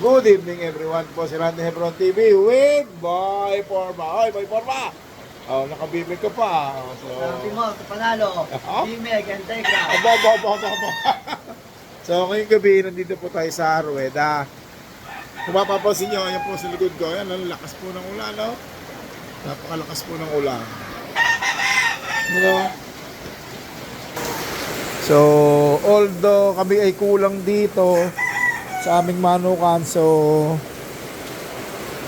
Good evening everyone po si Randy Hebron TV with Boy Forma. Hoy, Boy Forma! Oh, nakabibig ka pa. Oh, So, Sabi mo, panalo? Bimeg. Abo, abo, abo, abo, abo. so, ngayong gabi, nandito po tayo sa Arweda. Kung mapapansin nyo, ayan po sa likod ko, ayan, ang lakas po ng ulan, no? Napakalakas po ng ulan. Ano? So, although kami ay kulang dito sa aming manukan, so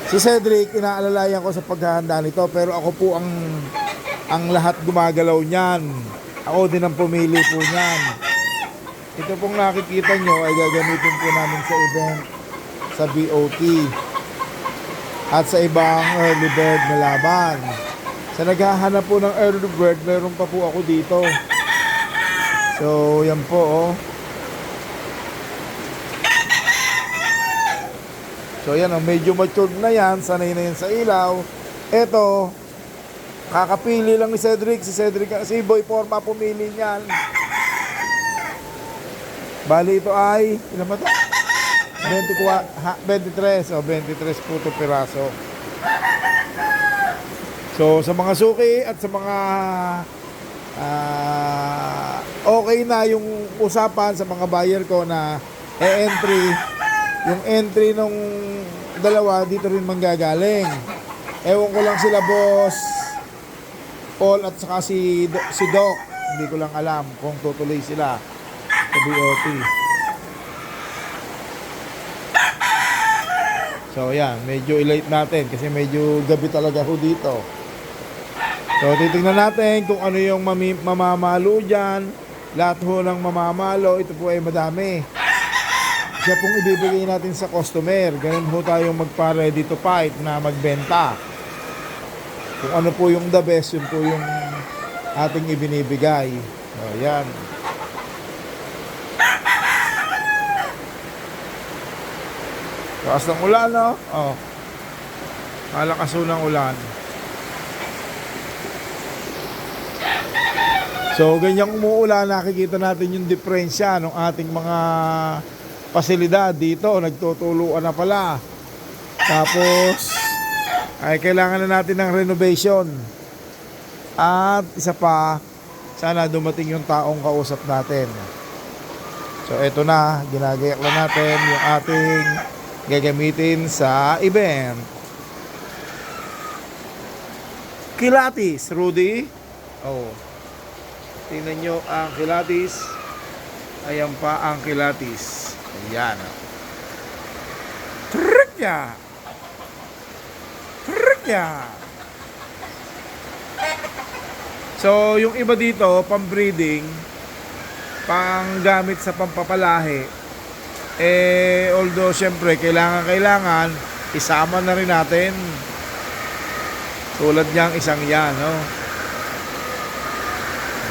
si Cedric, inaalalayan ko sa paghahanda nito, pero ako po ang ang lahat gumagalaw niyan. Ako din ang pumili po niyan. Ito pong nakikita nyo ay gagamitin po namin sa event sa BOT at sa ibang early bird na laban. Sa naghahanap po ng early bird, meron pa po ako dito. So, yan po oh. So, yan oh, medyo matured na yan. Sanay na yan sa ilaw. Ito, kakapili lang ni Cedric. Si Cedric, si Boy Forma pumili niyan. Bali ito ay, ilan ba ito? 24, ha, 23. O, 23 po ito piraso. So, sa mga suki at sa mga ah, okay na yung usapan sa mga buyer ko na e-entry, yung entry nung dalawa dito rin manggagaling. Ewan ko lang sila boss Paul at saka si, Do- si Doc. Hindi ko lang alam kung tutuloy sila sa BOT. So yan, medyo ilate natin kasi medyo gabi talaga ho dito. So titingnan natin kung ano yung mami- mamamalo dyan. Lahat ho ng mamamalo, ito po ay madami. Siya pong ibibigay natin sa customer. Ganun ho tayo magpa-ready to fight na magbenta. Kung ano po yung the best, yun po yung ating ibinibigay. O, yan. Lakas ng ulan, no? Oh. Malakas ng ulan. So, ganyang umuulan, nakikita natin yung diferensya ng ating mga pasilidad dito. Nagtutuluan na pala. Tapos, ay kailangan na natin ng renovation. At isa pa, sana dumating yung taong kausap natin. So, eto na, ginagayak na natin yung ating gagamitin sa event. Kilatis, Rudy. Oh. Tingnan nyo ang kilatis. Ayan pa ang kilatis. Ayan. Trick niya. Trick niya. So, yung iba dito, pang-breeding, pang-gamit sa pampapalahi, eh, although, syempre, kailangan-kailangan, isama na rin natin. Tulad niyang isang yan, no?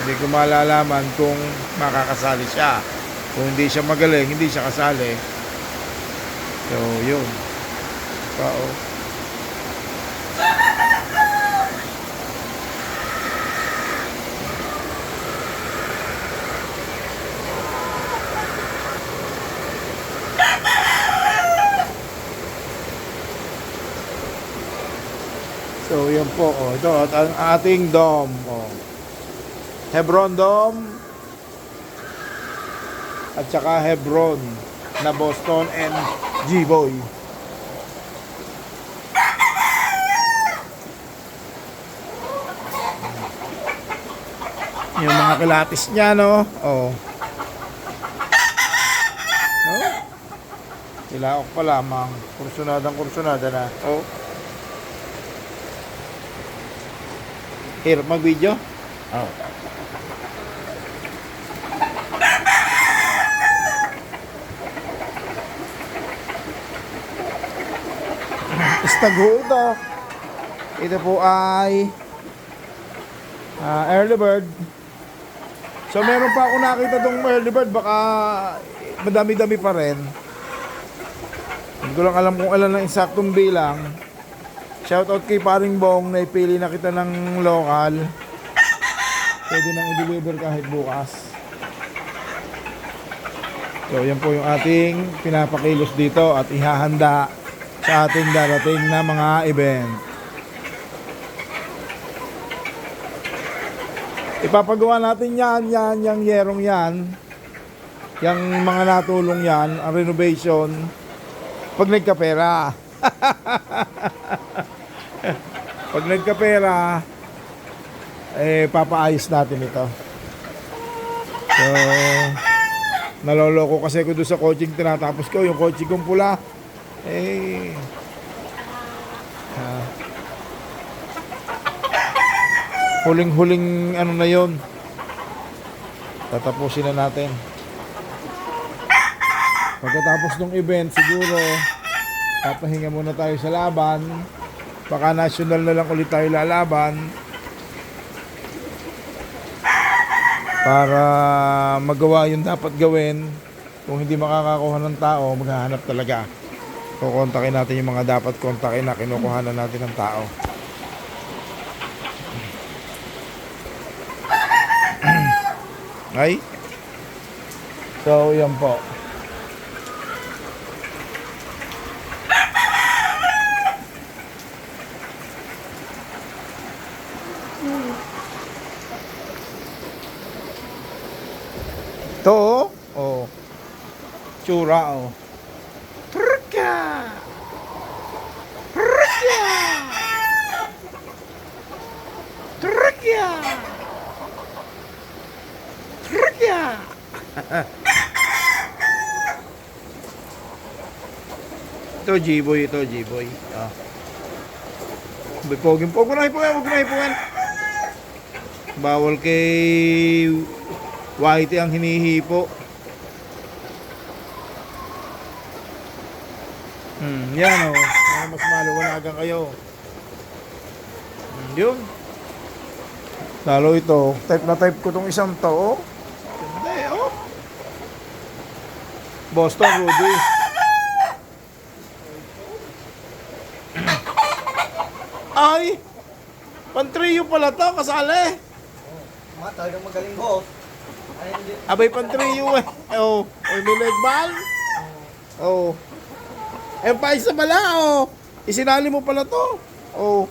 Hindi ko malalaman kung makakasali siya. Kung hindi siya magaling, hindi siya kasali. So, yun. Pao. So, yan po. Oh. Ito, ang ating dome. Oh. Hebron Dome at saka Hebron na Boston and G-Boy. Yung mga kilatis niya, no? Oh. No? Ilaok pa lamang. Kursunadang kursunada na. Oh. Hirap mag-video? Oh. Stag ho ito. Po ay ah, early bird. So meron pa ako nakita tong early bird. Baka madami-dami pa rin. Hindi ko lang alam kung alam ng eksaktong bilang. Shoutout kay Paring Bong na ipili na kita ng local. Pwede nang i-deliver kahit bukas. So, yan po yung ating pinapakilos dito at ihahanda sa ating darating na mga event. Ipapagawa natin yan, yan, yung yerong yan. Yung mga natulong yan, ang renovation, pag nagkapera. pag nagkapera, eh, papaayos natin ito. So, naloloko kasi ko doon sa coaching tinatapos ko, yung coaching kong pula. Eh, ah, huling-huling ano na yon tatapusin na natin. Pagkatapos ng event siguro papahinga muna tayo sa laban. Baka national na lang ulit tayo lalaban. Para magawa yung dapat gawin. Kung hindi makakakuha ng tao maghahanap talaga kukontakin natin yung mga dapat kontakin na kinukuhanan natin ng tao Ay? So, yan po. Ito, oh. Tsura, oh. ito, G-boy ito, G-boy. Ah. Bipogin po. Huwag na hipuan, huwag na hipuan. Bawal kay Whitey ang hinihipo. Hmm, yan o. Oh. Ah, mas maluwanagan kayo. Hmm, yun. Lalo ito, type na type ko tong isang to, oh. Ganda eh, oh. Boston Rudy. Ay! Pantrio pala to, kasali. Mga talagang magaling. Ay, hindi. Abay pantrio eh. Oh, oh may leg ball. Oh. Eh, pa isa pala, oh. Isinali mo pala to. Oh.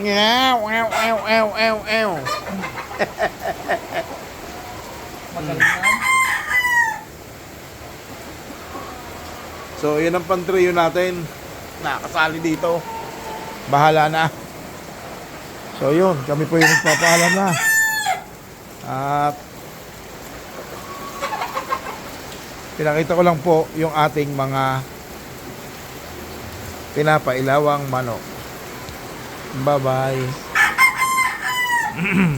Ngaw, ew, ew, ew, ew, ew. Magaling So, yun ang pantrio natin. Nakasali dito. Bahala na. So, yun. Kami po yung nagpapaalam na. At pinakita ko lang po yung ating mga pinapailawang manok. Bye-bye.